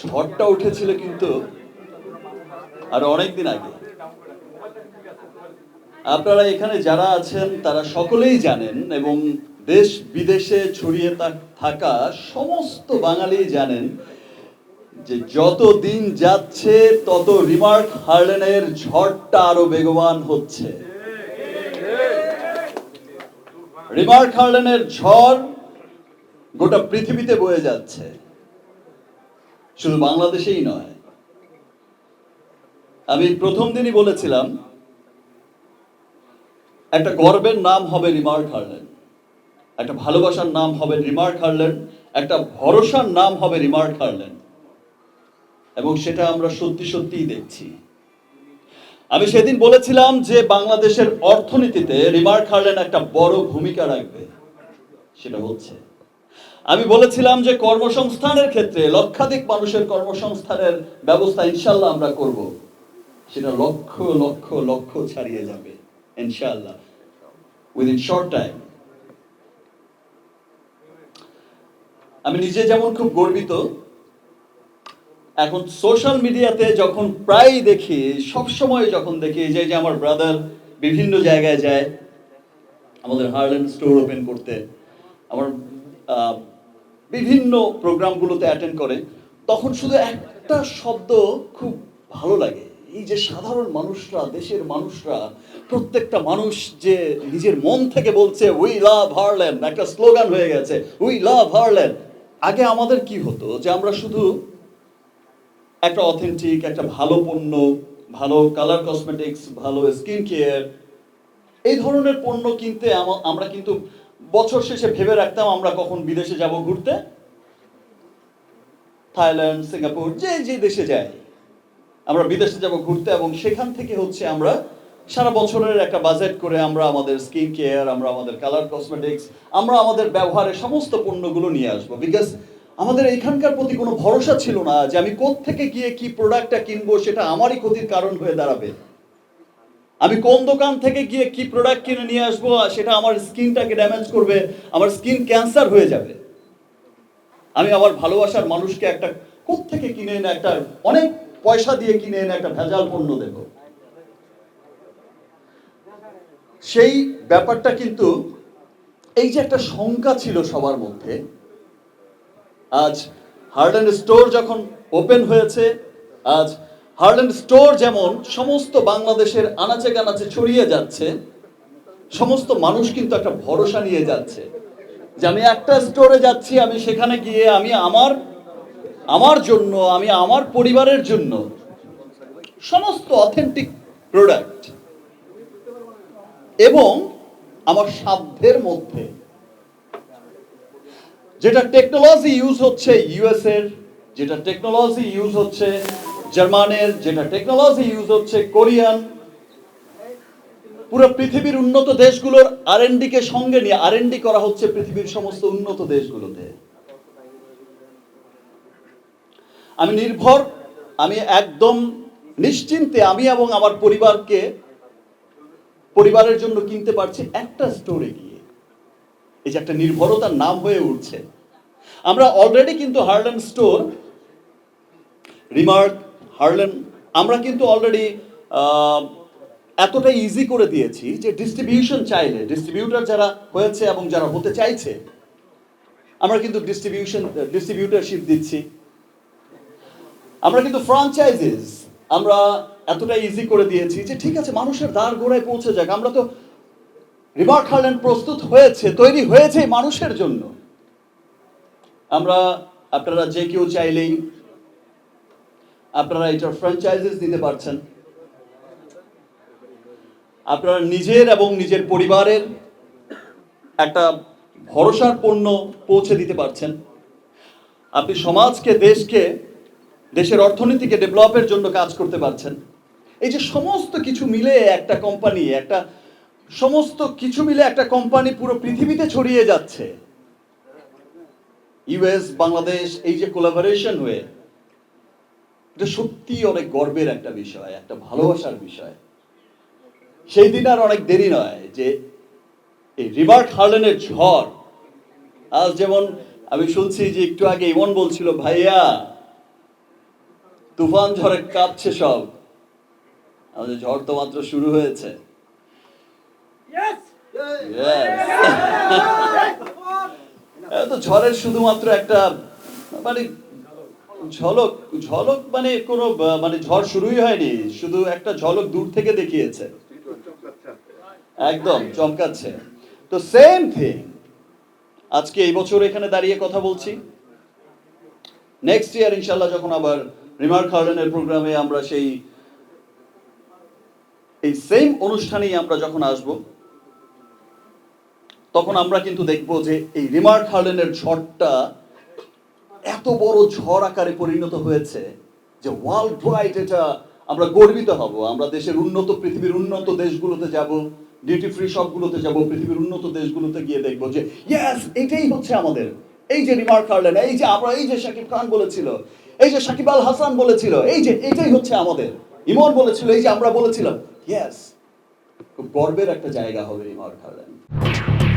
ঝড়টা উঠেছিল কিন্তু আর অনেক দিন আগে। আপনারা এখানে যারা আছেন, তারা সকলেই জানেন এবং দেশ বিদেশে ছড়িয়ে থাকা সমস্ত বাঙালি জানেন যে যত দিন যাচ্ছে, তত রিমার্ক হার্লেনের ঝড়টা আরও বেগবান হচ্ছে। রিমার্ক হার্লেনের ঝড় গোটা পৃথিবীতে বয়ে যাচ্ছে। শুধু বাংলাদেশেই নয়। আমি প্রথম দিনই বলেছিলাম, একটা গর্বের নাম হবে রিমার্ক হার্লেন। একটা ভালোবাসার নাম হবে রিমার্ক হার্লেন, একটা ভরসার নাম হবে রিমার্ক হার্লেন। এবং সেটা আমরা সত্যি সত্যিই দেখছি। আমি সেদিন বলেছিলাম যে বাংলাদেশের অর্থনীতিতে রিমার্ক হার্লেন একটা বড় ভূমিকা রাখবে। সেটা হচ্ছে আমি বলেছিলাম যে কর্মসংস্থানের ক্ষেত্রে লক্ষাধিক মানুষের কর্মসংস্থানের ব্যবস্থা ইনশাল্লাহ আমরা করব। সেটা লক্ষ লক্ষ লক্ষ ছাড়িয়ে যাবে ইনশাল্লাহ উইদিন শর্ট টাইম আমি নিজে যেমন খুব গর্বিত, এখন সোশ্যাল মিডিয়াতে যখন প্রায় দেখি সব সময় যখন দেখি যে যে আমার ব্রাদার বিভিন্ন জায়গায় যায়, আমাদের হার্লেন স্টোর ওপেন করতে, আমার বিভিন্ন প্রোগ্রামগুলোতে অ্যাটেন্ড করে, তখন শুধু একটা শব্দ খুব ভালো লাগে। এই যে সাধারণ মানুষরা, দেশের মানুষরা, প্রত্যেকটা মানুষ যে নিজের মন থেকে বলছে উই লাভ হারল্যান্ড একটা স্লোগান হয়ে গেছে উই লাভ হারল্যান্ড আগে আমাদের কি হতো যে আমরা শুধু একটা অথেন্টিক একটা ভালো পণ্য, ভালো কালার কসমেটিক্স ভালো স্কিন কেয়ার এই ধরনের পণ্য কিনতে আমা- আমরা কিন্তু বছর শেষে ভেবে রাখতাম আমরা কখন বিদেশে যাব ঘুরতে। থাইল্যান্ড, সিঙ্গাপুর, যে যে দেশে যাই। আমরা বিদেশে যাব ঘুরতে এবং সেখান থেকে হচ্ছে আমরা সারা বছরের একটা বাজেট করে আমরা আমাদের স্কিন কেয়ার, আমরা আমাদের কালার কসমেটিক্স, আমরা আমাদের ব্যবহারের সমস্ত পণ্যগুলো নিয়ে আসব। বিকজ আমাদের এখানকার প্রতি কোনো ভরসা ছিল না যে আমি থেকে গিয়ে কি প্রোডাক্টটা কিনবো সেটা আমারই ক্ষতির কারণ হয়ে দাঁড়াবে। আমি কোন দোকান থেকে গিয়ে কি প্রোডাক্ট কিনে নিয়ে আসব সেটা আমার স্কিনটাকে ড্যামেজ করবে, আমার স্কিন ক্যান্সার হয়ে যাবে। আমি আমার ভালোবাসার মানুষকে একটা থেকে কিনে এনে একটা অনেক পয়সা দিয়ে কিনে এনে একটা ভেজাল পণ্য দেব। সেই ব্যাপারটা কিন্তু এই যে একটা শঙ্কা ছিল সবার মধ্যে, আজ হার্ডেন স্টোর যখন ওপেন হয়েছে, আজ হার্ডেন স্টোর যেমন সমস্ত বাংলাদেশের আনাচে কানাচে ছড়িয়ে যাচ্ছে, সমস্ত মানুষ কিন্তু একটা ভরসা নিয়ে যাচ্ছে যে আমি একটা স্টোরে যাচ্ছি, আমি সেখানে গিয়ে আমি আমার আমার জন্য, আমি আমার পরিবারের জন্য সমস্ত অথেন্টিক প্রোডাক্ট এবং আমার সাধ্যের মধ্যে যেটা টেকনোলজি ইউজ হচ্ছে ইউএস এর যেটা টেকনোলজি ইউজ হচ্ছে জার্মানের যেটা টেকনোলজি ইউজ হচ্ছে কোরিয়ান। পুরো পৃথিবীর উন্নত দেশগুলোর আর কে সঙ্গে নিয়ে আর করা হচ্ছে পৃথিবীর সমস্ত উন্নত দেশগুলোতে। আমি নির্ভর, আমি একদম নিশ্চিন্তে আমি এবং আমার পরিবারকে, পরিবারের জন্য কিনতে পারছি একটা স্টোরে গিয়ে। এই যে একটা নির্ভরতার নাম হয়ে উঠছে। আমরা অলরেডি কিন্তু হার্লেন স্টোর রিমার্ক হার্লেন। আমরা কিন্তু অলরেডি এতটা ইজি করে দিয়েছি যে ডিস্ট্রিবিউশন চাইলে ডিস্ট্রিবিউটার যারা হয়েছে এবং যারা হতে চাইছে, আমরা কিন্তু ডিস্ট্রিবিউশন ডিস্ট্রিবিউটারশিপ দিচ্ছি। আমরা কিন্তু ফ্রাঞ্চাইজিস আমরা এতটা ইজি করে দিয়েছি যে ঠিক আছে, মানুষের দ্বার গোড়ায় পৌঁছে যাক। আমরা তো রিমার্ক হার্ল্যান্ড প্রস্তুত হয়েছে, তৈরি হয়েছে মানুষের জন্য। আমরা আপনারা যে কেউ চাইলেই আপনারা এটার ফ্র্যাঞ্চাইজিস দিতে পারছেন। আপনারা নিজের এবং নিজের পরিবারের একটা ভরসার পণ্য পৌঁছে দিতে পারছেন। আপনি সমাজকে, দেশকে, দেশের অর্থনীতিকে ডেভেলপের জন্য কাজ করতে পারছেন। এই যে সমস্ত কিছু মিলে একটা কোম্পানি একটা সমস্ত কিছু মিলে একটা কোম্পানি পুরো পৃথিবীতে ছড়িয়ে যাচ্ছে। ইউএস বাংলাদেশ এই যে কোলাবোরেশন হয়ে এটা সত্যি অনেক গর্বের একটা বিষয় একটা ভালোবাসার বিষয়। সেই দিন আর অনেক দেরি নয় যে এই রিভার্ট হার্লেনের ঝড় আজ যেমন আমি শুনছি যে একটু আগে ইমন বলছিল ভাইয়া তুফান ঝড়ে কাঁপছে সব। আমাদের ঝড় তো মাত্র শুরু হয়েছে. তো ঝড়ের শুধুমাত্র একটা মানে ঝলক ঝলক মানে কোনো মানে ঝড় শুরুই হয়নি, শুধু একটা ঝলক দূর থেকে দেখিয়েছে। একদম, চমকাচ্ছে। তো সেম থিং আজকে এই বছর এখানে দাঁড়িয়ে কথা বলছি। নেক্সট ইয়ার ইনশাল্লাহ যখন আবার রিমার্ক হার্ডেনের প্রোগ্রামে আমরা সেই, এই সেম অনুষ্ঠানেই আমরা যখন আসব, তখন আমরা কিন্তু দেখব যে এই রিমার্ক হার্ডেনের ঝড়টা বড় ঝড় আকারে পরিণত হয়েছে যে ওয়ার্ল্ড ওয়াইড এটা আমরা গর্বিত হব। আমরা দেশের উন্নত, পৃথিবীর উন্নত দেশগুলোতে যাব ডিউটি ফ্রি শপগুলোতে যাব, পৃথিবীর উন্নত দেশগুলোতে গিয়ে দেখব যে ইয়েস এটাই হচ্ছে আমাদের। এই যে রিমার্ক হার্লেন এই যে আমরা এই যে শাকিব খান বলেছিল, এই যে শাকিব আল হাসান বলেছিল, এই যে এটাই হচ্ছে আমাদের। ইমন বলেছিল, এই যে আমরা বলেছিলাম ইয়েস খুব গর্বের একটা জায়গা হবে রিমার্ক হার্লেন